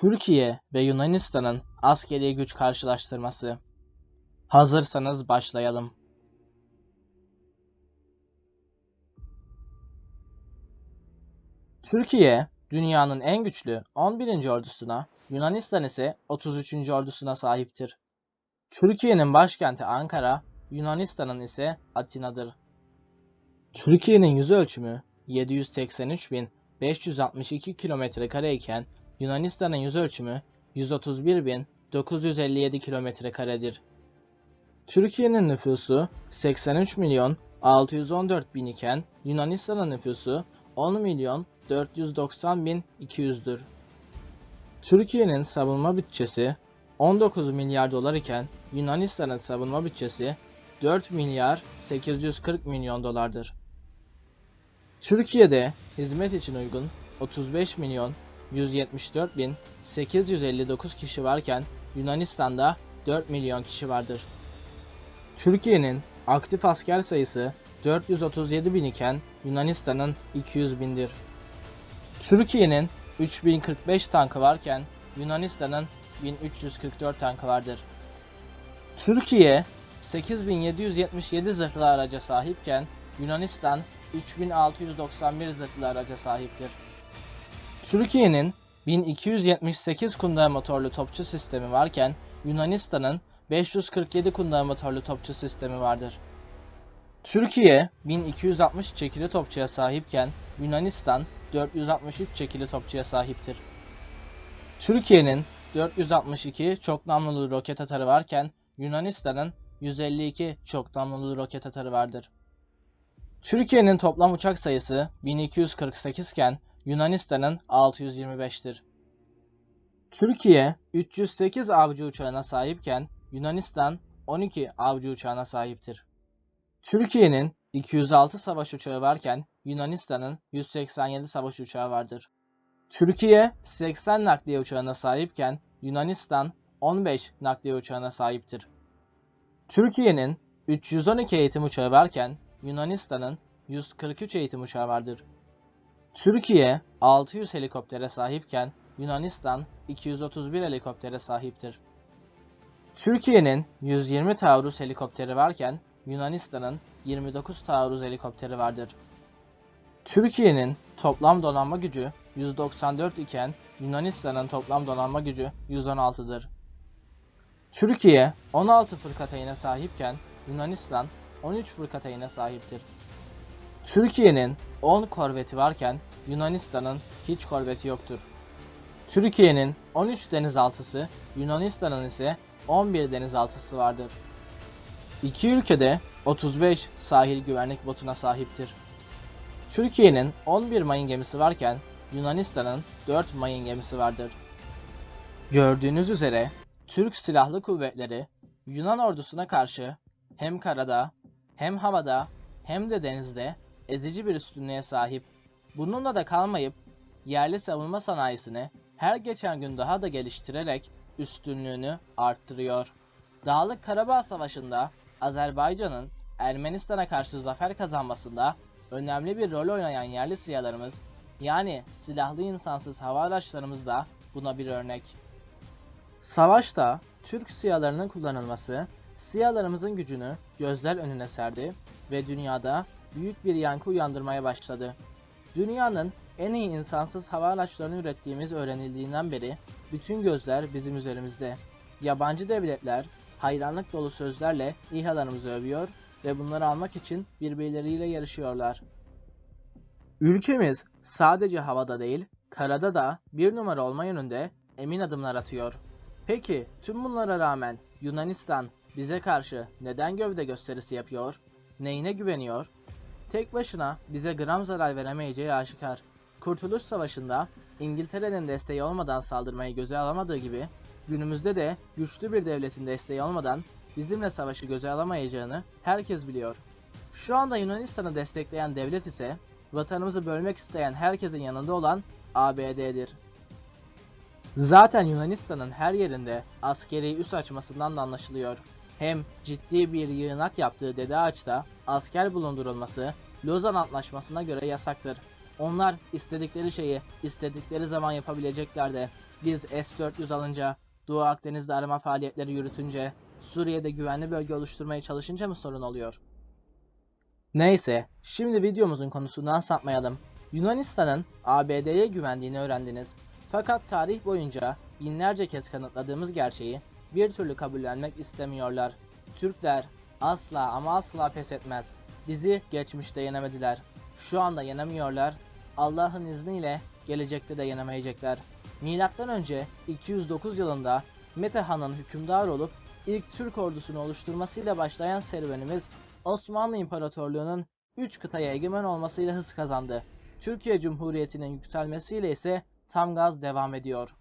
Türkiye ve Yunanistan'ın askeri güç karşılaştırması. Hazırsanız başlayalım. Türkiye, dünyanın en güçlü 11. ordusuna, Yunanistan ise 33. ordusuna sahiptir. Türkiye'nin başkenti Ankara, Yunanistan'ın ise Atina'dır. Türkiye'nin yüz ölçümü 783.562 kilometre kare iken Yunanistan'ın yüz ölçümü 131.957 kilometre karedir. Türkiye'nin nüfusu 83 milyon 614 bin iken Yunanistan'ın nüfusu 10 milyon 490 bin 200'dür. Türkiye'nin savunma bütçesi 19 milyar dolar iken Yunanistan'ın savunma bütçesi 4 milyar 840 milyon dolardır. Türkiye'de hizmet için uygun 35 milyon 174 bin 859 kişi varken Yunanistan'da 4 milyon kişi vardır. Türkiye'nin aktif asker sayısı 437 bin iken Yunanistan'ın 200 bindir. Türkiye'nin 3045 tankı varken Yunanistan'ın 1344 tankı vardır. Türkiye 8777 zırhlı araca sahipken Yunanistan 3691 zırhlı araca sahiptir. Türkiye'nin 1278 kundağı motorlu topçu sistemi varken Yunanistan'ın 547 kundağı motorlu topçu sistemi vardır. Türkiye 1260 çekili topçuya sahipken Yunanistan 463 çekili topçuya sahiptir. Türkiye'nin 462 çok namlulu roket atarı varken Yunanistan'ın 152 çok namlulu roket atarı vardır. Türkiye'nin toplam uçak sayısı 1248 iken Yunanistan'ın 625'tir. Türkiye 308 avcı uçağına sahipken Yunanistan 12 avcı uçağına sahiptir. Türkiye'nin 206 savaş uçağı varken Yunanistan'ın 187 savaş uçağı vardır. Türkiye 80 nakliye uçağına sahipken Yunanistan 15 nakliye uçağına sahiptir. Türkiye'nin 312 eğitim uçağı varken Yunanistan'ın 143 eğitim uçağı vardır. Türkiye 600 helikoptere sahipken Yunanistan 231 helikoptere sahiptir. Türkiye'nin 120 Taurus helikopteri varken Yunanistan'ın 29 Taurus helikopteri vardır. Türkiye'nin toplam donanma gücü 194 iken Yunanistan'ın toplam donanma gücü 116'dır. Türkiye 16 fırkateyne sahipken Yunanistan 13 fırkateyne sahiptir. Türkiye'nin 10 korveti varken Yunanistan'ın hiç korveti yoktur. Türkiye'nin 13 denizaltısı, Yunanistan'ın ise 11 denizaltısı vardır. İki ülkede 35 sahil güvenlik botuna sahiptir. Türkiye'nin 11 mayın gemisi varken Yunanistan'ın 4 mayın gemisi vardır. Gördüğünüz üzere Türk Silahlı Kuvvetleri Yunan ordusuna karşı hem karada hem havada hem de denizde ezici bir üstünlüğe sahip. Bununla da kalmayıp yerli savunma sanayisini her geçen gün daha da geliştirerek üstünlüğünü arttırıyor. Dağlık Karabağ Savaşı'nda Azerbaycan'ın Ermenistan'a karşı zafer kazanmasında önemli bir rol oynayan yerli siyalarımız yani silahlı insansız hava araçlarımız da buna bir örnek. Savaşta Türk siyalarının kullanılması siyalarımızın gücünü gözler önüne serdi ve dünyada büyük bir yankı uyandırmaya başladı. Dünyanın en iyi insansız hava araçlarını ürettiğimiz öğrenildiğinden beri bütün gözler bizim üzerimizde. Yabancı devletler hayranlık dolu sözlerle İHA'larımızı övüyor ve bunları almak için birbirleriyle yarışıyorlar. Ülkemiz sadece havada değil, karada da bir numara olma yönünde emin adımlar atıyor. Peki tüm bunlara rağmen Yunanistan bize karşı neden gövde gösterisi yapıyor? neyine güveniyor? Tek başına bize gram zarar veremeyeceği aşikar. Kurtuluş Savaşı'nda İngiltere'nin desteği olmadan saldırmayı göze alamadığı gibi günümüzde de güçlü bir devletin desteği olmadan bizimle savaşı göze alamayacağını herkes biliyor. Şu anda Yunanistan'ı destekleyen devlet ise vatanımızı bölmek isteyen herkesin yanında olan ABD'dir. Zaten Yunanistan'ın her yerinde askeri üs açmasından da anlaşılıyor. Hem ciddi bir yığınak yaptığı Dede Ağaç'ta asker bulundurulması Lozan Antlaşması'na göre yasaktır. Onlar istedikleri şeyi istedikleri zaman yapabilecekler de biz S-400 alınca, Doğu Akdeniz'de arama faaliyetleri yürütünce, Suriye'de güvenli bölge oluşturmaya çalışınca mı sorun oluyor? Neyse, şimdi videomuzun konusundan sapmayalım. Yunanistan'ın ABD'ye güvendiğini öğrendiniz. Fakat tarih boyunca binlerce kez kanıtladığımız gerçeği bir türlü kabullenmek istemiyorlar. Türkler asla ama asla pes etmez. Bizi geçmişte yenemediler. Şu anda yenemiyorlar. Allah'ın izniyle gelecekte de yenemeyecekler. Milattan önce 209 yılında Metehan'ın hükümdar olup ilk Türk ordusunu oluşturmasıyla başlayan serüvenimiz Osmanlı İmparatorluğu'nun 3 kıtaya egemen olmasıyla hız kazandı. Türkiye Cumhuriyeti'nin yükselmesiyle ise tam gaz devam ediyor.